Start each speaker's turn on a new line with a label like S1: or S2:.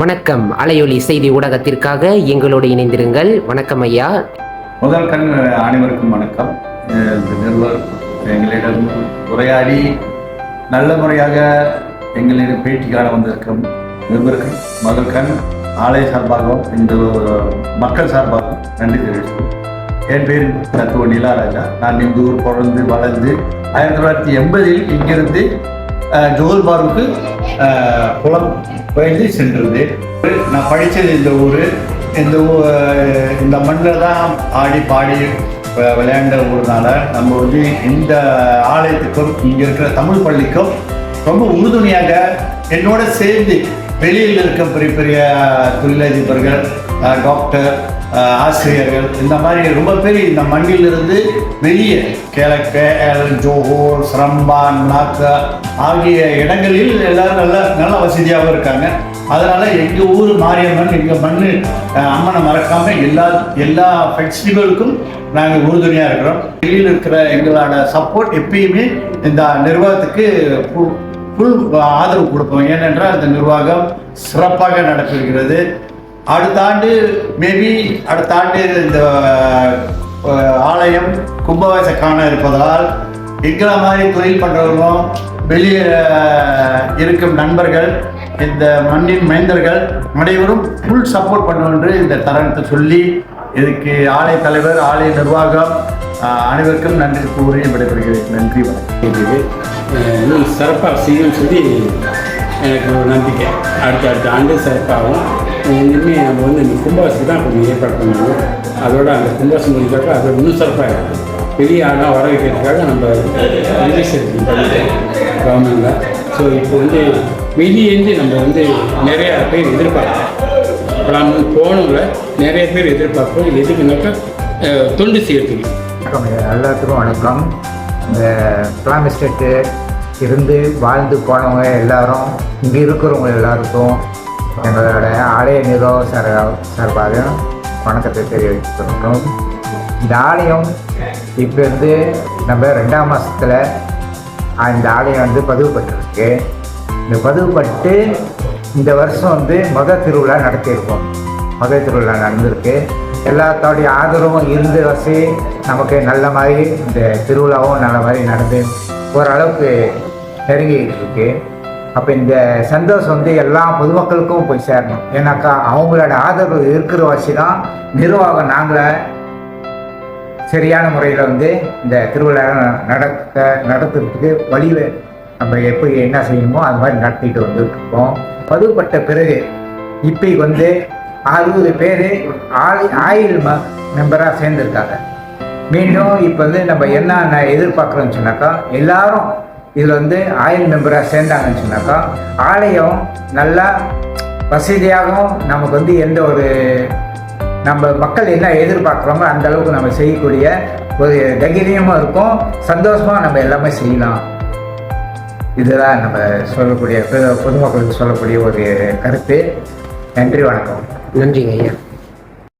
S1: வணக்கம். அலையொலி செய்தி ஊடகத்திற்காக எங்களோடு இணைந்திருங்கள். வணக்கம் ஐயா.
S2: முதல் கண் அனைவருக்கும் வணக்கம். எங்களிடம் உரையாடி நல்ல முறையாக எங்களிடம் பேட்டி காண வந்திருக்கும் நிருபர்கள் முதல் கண் ஆலய சார்பாகவும் இந்த மக்கள் சார்பாகவும் நன்றி தெரிவித்தோம் என் பேர் தத்துவ நிலாராஜா. நான் இந்த ஊர் பிறந்து வளர்ந்து ஆயிரத்தி தொள்ளாயிரத்தி எண்பதில் இங்கிருந்து அஹ், ஜோல்பாருக்கு அஹ், புலம் சென்றது. நான் படித்தது இந்த ஊர். இந்த ஊ- இந்த மண்ணில் தான் ஆடி பாடி விளையாண்ட ஊர்னால நம்ம வந்து இந்த ஆலயத்துக்கும் இங்கே இருக்கிற தமிழ் பள்ளிக்கும் ரொம்ப உறுதுணையாக என்னோட சேர்ந்து வெளியில் இருக்க பெரிய பெரிய தொழிலதிபர்கள் டாக்டர் ஆசிரியர்கள் இந்த மாதிரி ரொம்ப பேர் இந்த மண்ணிலிருந்து வெளியே கிழக்கு ஜோஹோர் ஸ்ரம்பான் நாக்கா ஆகிய இடங்களில் எல்லாரும் நல்ல நல்ல வசதியாகவும் இருக்காங்க. அதனால் எங்கள் ஊர் மாரியம்மன் எங்கள் மண் அம்மனை மறக்காமல் எல்லா எல்லா ஃபெஸ்டிவலுக்கும் நாங்கள் உறுதுணையாக இருக்கிறோம். வெளியில் இருக்கிற எங்களோட சப்போர்ட் எப்பயுமே இந்த நிர்வாகத்துக்கு ஃபுல் ஆதரவு கொடுப்போம். ஏனென்றால் அந்த நிர்வாகம் சிறப்பாக நடப்பிருக்கிறது அடுத்த ஆண்டு மேபி அடுத்த ஆண்டு இந்த ஆலயம் கும்பவாச காண இருப்பதால் எங்களை மாதிரி தொழில் பண்ணுறவங்களும் வெளியே இருக்கும் நண்பர்கள் இந்த மண்ணின் மைந்தர்கள் அனைவரும் ஃபுல் சப்போர்ட் பண்ணும் என்று இந்த தரணத்தை சொல்லி இதுக்கு ஆலய தலைவர் ஆலய நிர்வாகம் அனைவருக்கும் நன்றி கூறி விடைபெறுகிறேன். நன்றி வணக்கம்.
S3: இன்னும் சிறப்பாக செய்யணும்னு சொல்லி எனக்கு ஒரு நம்பிக்கை. அடுத்த அடுத்த ஆண்டு சிறப்பாகும் இனிமேல் நம்ம வந்து இந்த கும்பாசி தான் கொஞ்சம் ஏற்பாடு பண்ணணும். அதோட அந்த கும்பாசம் முடிஞ்சாக்க அது இன்னும் சிறப்பாக இருக்கும். பெரிய ஆளாக வர வைக்கிறதுக்காக நம்ம ரிஜிஸ்டர் பண்ணிட்டேன் கவர்மெண்டில். ஸோ இப்போ வந்து வெளியேந்து நம்ம வந்து நிறையா பேர் எதிர்பார்க்கலாம். இப்போலாம் போனவங்கள நிறைய பேர் எதிர்பார்ப்போம். எதுக்குனாக்கா தொண்டு செய்யறதுக்கு.
S4: வணக்கம். எல்லாத்துக்கும் வணக்கம். இந்த பிளாம் எஸ்டேட்டு இருந்து வாழ்ந்து போனவங்க எல்லாரும் இங்கே இருக்கிறவங்க எல்லாருக்கும் எங்களோட ஆலய நிர்வாக சார் சார்பாக வணக்கத்தை தெரிவிக்கிறோம் இந்த ஆலயம் இப்போ இருந்து நம்ம ரெண்டாம் மாதத்தில் இந்த ஆலயம் வந்து பதிவு இந்த பதிவுப்பட்டு இந்த வருஷம் வந்து மத திருவிழா நடத்தியிருக்கோம். மத திருவிழா நடந்திருக்கு. எல்லாத்தோடைய ஆதரவும் இருந்து வசி நமக்கு நல்ல மாதிரி இந்த திருவிழாவும் நல்ல மாதிரி நடந்து ஓரளவுக்கு நெருங்கிட்டு இருக்கு அப்போ இந்த சந்தோஷம் வந்து எல்லா பொதுமக்களுக்கும் போய் சேரணும். ஏன்னாக்கா அவங்களோட ஆதரவு இருக்கிற வச்சு தான் நிர்வாகம் நாங்களே சரியான முறையில் வந்து இந்த திருவிழா நடக்க நடத்துறதுக்கு வழி நம்ம எப்படி என்ன செய்யணுமோ அது மாதிரி நடத்திட்டு வந்துட்டு இருக்கோம். பதிவுப்பட்ட பிறகு இப்போ வந்து அறுபது பேர் ஆய் ஆயில் ம மெம்பராக சேர்ந்துருக்காங்க. மீண்டும் இப்போ வந்து நம்ம என்ன எதிர்பார்க்குறோன்னு சொன்னாக்கா எல்லாரும் இதில் வந்து ஆயில் மெம்பராக சேர்ந்தாங்கன்னு சொன்னாக்கா ஆலயம் நல்லா வசதியாகவும் நமக்கு வந்து எந்த ஒரு நம்ம மக்கள் என்ன எதிர்பார்க்குறோமோ அந்த அளவுக்கு நம்ம செய்யக்கூடிய ஒரு தைரியமாக இருக்கும் சந்தோஷமாக நம்ம எல்லாமே செய்யலாம். இதுதான் நம்ம சொல்லக்கூடிய பொதுமக்களுக்கு சொல்லக்கூடிய ஒரு கருத்து. நன்றி வணக்கம்.
S1: நன்றிங்க ஐயா.